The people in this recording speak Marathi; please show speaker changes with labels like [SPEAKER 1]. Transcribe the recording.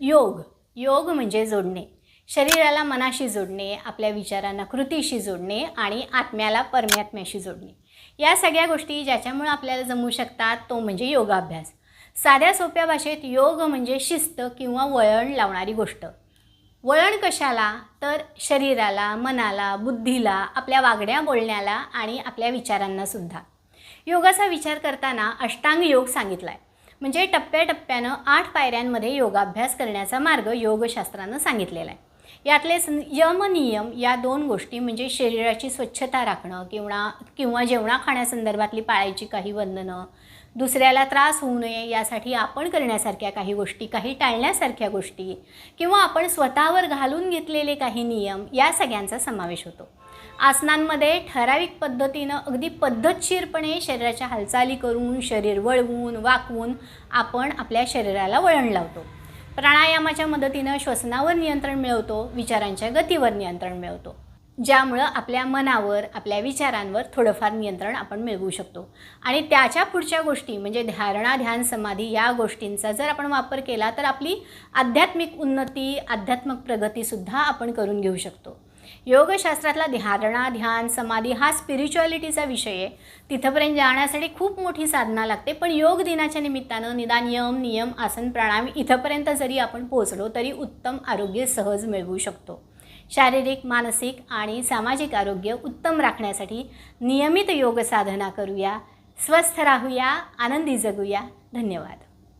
[SPEAKER 1] योग. योग म्हणजे जोडणे. शरीराला मनाशी जोडणे आपल्या विचारांना कृतीशी जोडणे आणि आत्म्याला परमात्म्याशी जोडणे. या सगळ्या गोष्टी ज्याच्यामुळे आपल्याला जमू शकतात तो म्हणजे योगाभ्यास. साध्या सोप्या भाषेत योग म्हणजे शिस्त किंवा वळण लावणारी गोष्ट. वळण कशाला? तर शरीराला मनाला बुद्धीला आपल्या वागण्या बोलण्याला आणि आपल्या विचारांनासुद्धा योगाचा विचार करताना अष्टांग योग सांगितला आहे म्हणजे टप्प्याटप्प्यानं आठ पायऱ्यांमध्ये योगाभ्यास करण्याचा मार्ग योगशास्त्रानं सांगितलेला आहे. यातले यम नियम या दोन गोष्टी म्हणजे शरीराची स्वच्छता राखणं किंवा किंवा जेवणा खाण्यासंदर्भातली पाळायची काही बंधनं दुसऱ्याला त्रास होऊ नये यासाठी आपण करण्यासारख्या काही गोष्टी काही टाळण्यासारख्या गोष्टी किंवा आपण स्वतःवर घालून घेतलेले काही नियम या सगळ्यांचा समावेश होतो. आसनांमध्ये ठराविक पद्धतीनं अगदी पद्धतशीरपणे शरीराच्या हालचाली करून शरीर वळवून वाकवून आपण आपल्या शरीराला वळण लावतो. प्राणायामाच्या मदतीनं श्वसनावर नियंत्रण मिळवतो विचारांच्या गतीवर नियंत्रण मिळवतो. ज्यामुळं आपल्या मनावर आपल्या विचारांवर थोडंफार नियंत्रण आपण मिळवू शकतो. आणि त्याच्या पुढच्या गोष्टी म्हणजे धारणा ध्यान समाधी या गोष्टींचा जर आपण वापर केला तर आपली आध्यात्मिक उन्नती आध्यात्मिक प्रगतीसुद्धा आपण करून घेऊ शकतो. योगशास्त्रातला धारणा ध्यान समाधी हा स्पिरिच्युअलिटीचा विषय आहे. तिथंपर्यंत जाण्यासाठी खूप मोठी साधना लागते पण योग दिनाच्या निमित्तानं निदान यम नियम आसन प्राणायाम इथंपर्यंत जरी आपण पोहोचलो तरी उत्तम आरोग्य सहज मिळवू शकतो. शारीरिक मानसिक आणि सामाजिक आरोग्य उत्तम राखण्यासाठी नियमित योग साधना करूया. स्वस्थ राहूया आनंदी जगूया. धन्यवाद.